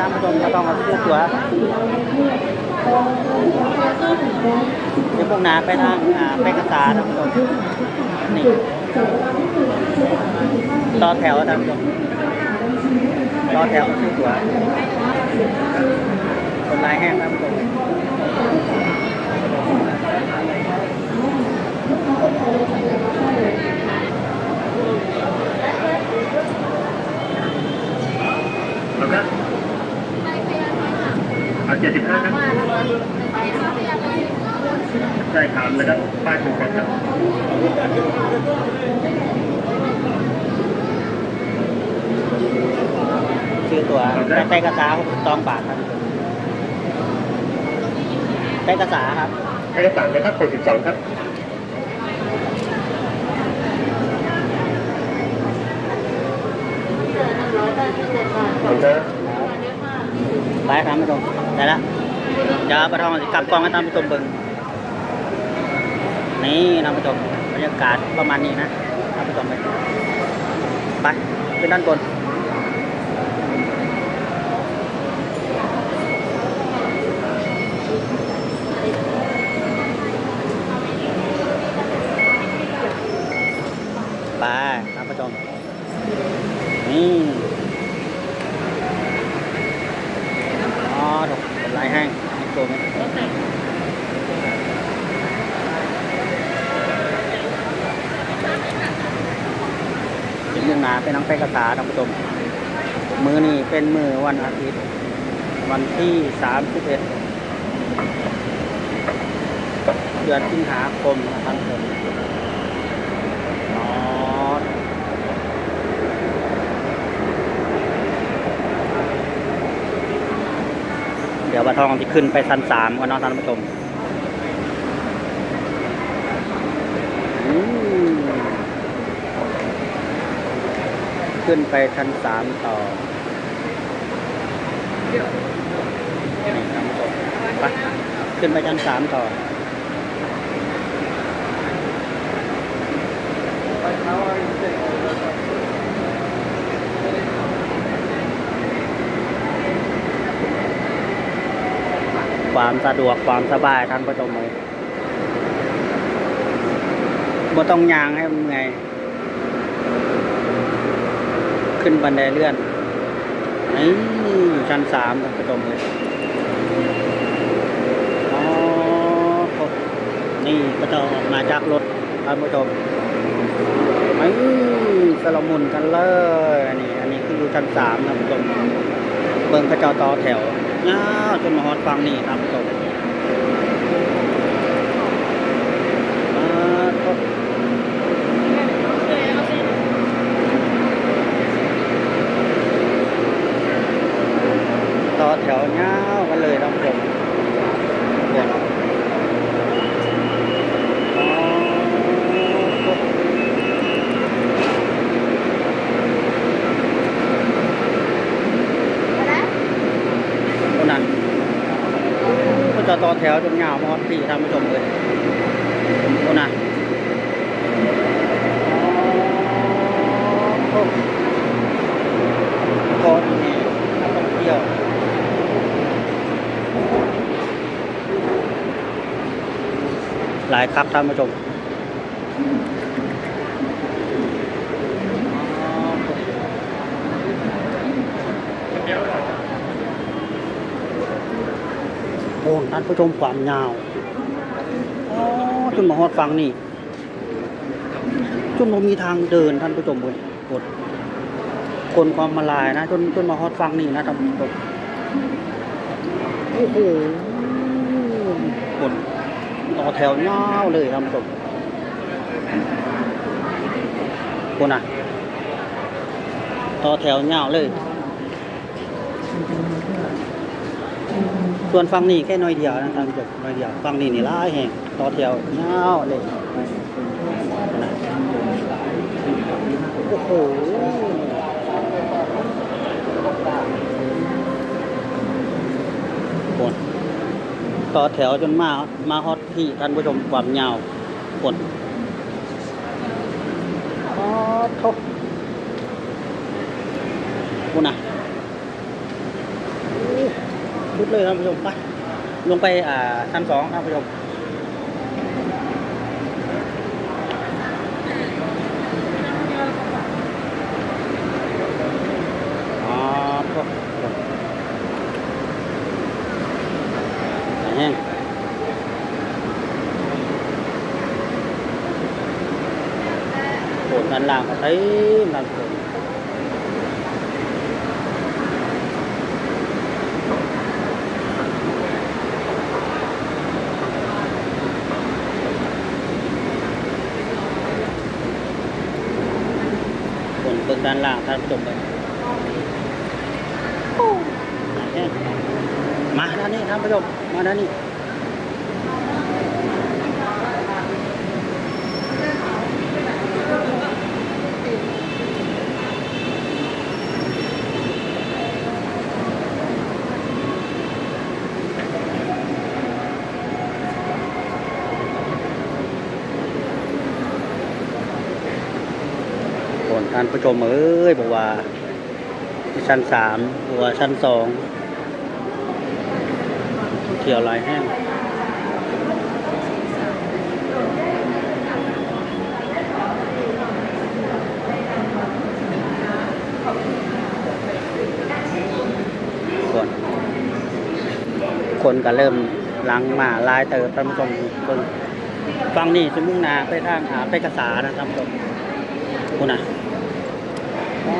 ท่านผู้ชมก็ต้องมาซื้อตั๋วเดี๋ยวพวกนาไปทางอ่าไปกระตาท่านผู้ชมนี่ต่อแถวท่านผู้ชมต่อแถวมาซื้อตั๋วคนลายแห้งท่านผู้ชม ครับเอาเจ็ดสิบห้าครับใช่ครับนะครับป้ายถูกกฎครับ ซื้อตั๋ว ไปไปกระสาสองบาทครับไปกระสาครับให้กระต่างนะครับคนสิบสองครับขอบคุณครับไปครับท่านผู้ชมได้ละเดี๋ยวปลาทองสิกลับกล้องให้ท่านผู้ชมเบิ่งนี่ท่านผู้ชมบรรยากาศประมาณนี้นะท่านผู้ชมไปไปขึ้นด้านบน ไปท่านผู้ชมนี่อ๋อถูกเป็นลายแห้งนี่ตัวนี้เป็นมุ่งหนาเป็นน้องไปกระสาท่านผู้ชมมือนี่เป็นมือวันอาทิตย์ วันที่สามสิบเอ็ดเดือนสิงหาคมนะครับท่านผู้ชม เดี๋ยวปลาทองที่ขึ้นไปชั้นสามก่อนเนาะท่านผู้ชมอืมขึ้นไปชั้นสามต่อนี่ท่านผู้ชมไปขึ้นไปชั้นสามต่อ ความสะดวกความสบายท่านผู้ชมเลยบ่ต้องยางให้มันไง ขึ้นบันไดเลื่อนนี่อยู่ชั้นสามท่านผู้ชมเลยอ๋อนี่ก็จะออกมาจากรถท่านผู้ชมไม่สลมุนกันเลยอันนี้อันนี้คืออยู่ชั้นสามท่านผู้ชมเบิ่งกระจ้าต่อแถว ง้าวจนมาฮอดฟังนี่ครับผู้ชมอ่าก็ต่อแถวง้าวกันเลยครับผู้ชมเนี่ยอ๋อก็คนนั้นก็จะต่อ แถวจนเหงาฮอดพี่ท่านผู้ชมเลยคนนั้นอ๋อก็นี่นักท่องเที่ยวหลายครับท่านผู้ชม อ้ท่านผู้ชมความยาวอ๋อจนมาฮอดฟังนี่จนมันมีทางเดินท่านผู้ชมเลยกดคนความมาลายนะจนจนมาฮอดฟังนี่นะท่านผู้ชมโอ้โหคนต่อแถวยาวเลยท่านผู้ชมคนอะต่อแถวยาวเลย ส่วนฝั่งนี้แค่น้อยเดียวนะทานผู้ชมน้อยเดียวฝั่งนี้นี่หลายแห่งต่อแถวยาวเลยโอ้โหคนต่อแถวจนมามาฮอตที่ท่านผู้ชมความยาวกดอ๋อโทษคุณนะ ชุดเลยท่านผู้ชมไปลงไปอ่าชั้นสองท่านผู้ชมอ๋อพวกแห้งโผล่ด้านล่างก็เต็มด้านบนบนเบื้อง ด้านล่างท่านผู้ชมเลยมาด้านนี้ท่านผู้ชมมาด้านนี้านผู้ชมเอ้ยบอกว่า ชั้นสามหรือว่าชั้นสองเที่ยวลายแห้งคนคนก็เริ่มหลังมาลายเติบท่านผู้ชมงฟังนี่สมุ่งนาไปทางหาไปกระสานะท่านผู้ชมคุณน่ะ น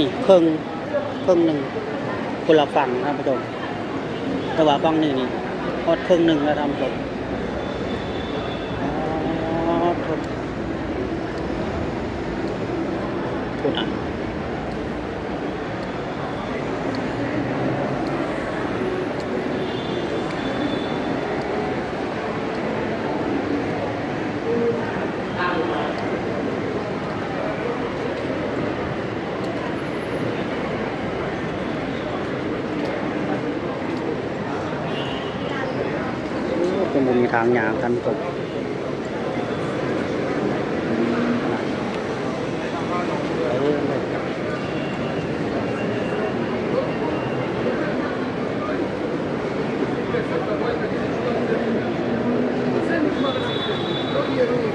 ี่เครื่องเครื่องหนึ่งคนละฝั่งท่านผู้ชมแต่ว่าฝั่งนี้นี่พอดเครื่องหนึ่งแล้วท่านผู้ชมอ๋อคุณอะเป็นมุมมีทางยางท่านผู้ชมไปเรื่อยๆ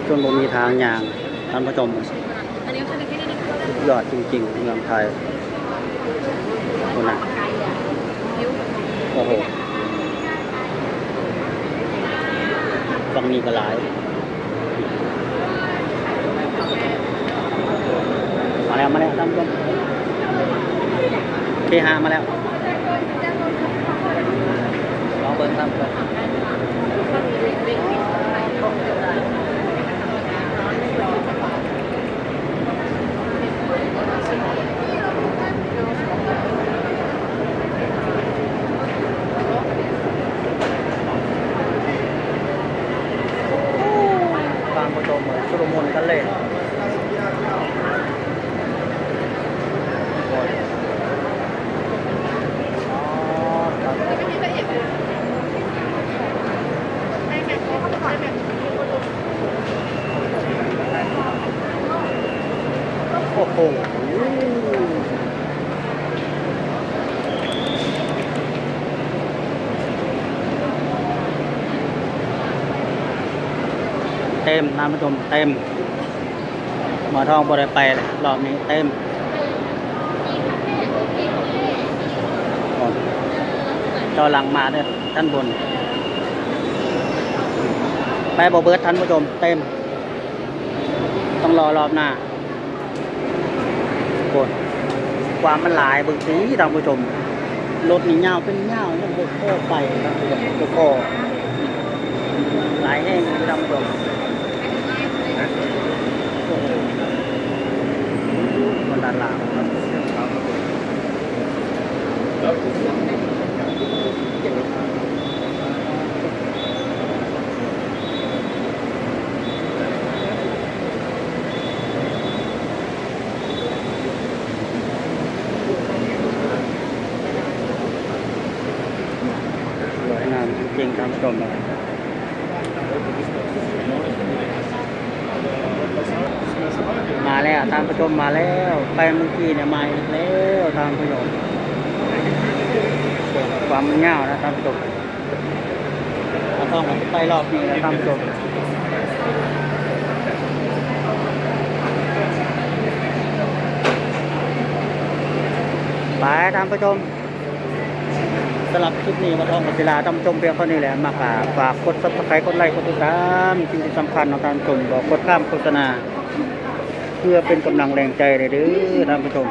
จนมีทางยางท่านผู้ชมยอดจริงๆเมืองไทยคุณนะโอ้โห ฝั่งนี้ ก็หลายมาแล้วมาแล้วตั้มต้มเคหามาแล้วลองเบิ้งท่านผู้ชมท่านผู้ชมเหมือนชุลมุนกันเลยโอ้ยอ๋อครับโอ้โห เต็มน้ำผู้ชมเต็มหมอทองบริไปเลยรอบนี้เต็มโอ้จอหลังมาเนี่ยท่านบน ไปบอเบิร์ดท่านผู้ชมเต็ม ต้องรอรอบหน้าโอ้ยความมันหลายบึงสีท่านผู้ชมรถนี่เงาเป็นเงาเนี่ยบกโคไปท่านผู้ชมบโคหลายแห้งท่านผู้ชม โอ้โหมันด้านล่างครับ ท่านผู้ชมนะ มาแล้วท่านผู้ชมมาแล้วไปเมื่อกี้เนี่ยมาอีกแล้วท่านผู้ชมความเงาวนะท่านผู้ชมเราต้องไปรอบนี้นะท่านผู้ชมไปท่านผู้ชมสำหรับคลิปนี้มาท่องกับศิลาท่านผู้ชมเพียงเท่านี้แหละมากราบฝากกดซับสไครต์กดไลค์กดติดตามสิ่งที่สำคัญของท่านผู้ชมบอกกดข้ามโฆษณา เพื่อเป็นกำลังแรงใจเลยเด้อท่านผู้ชม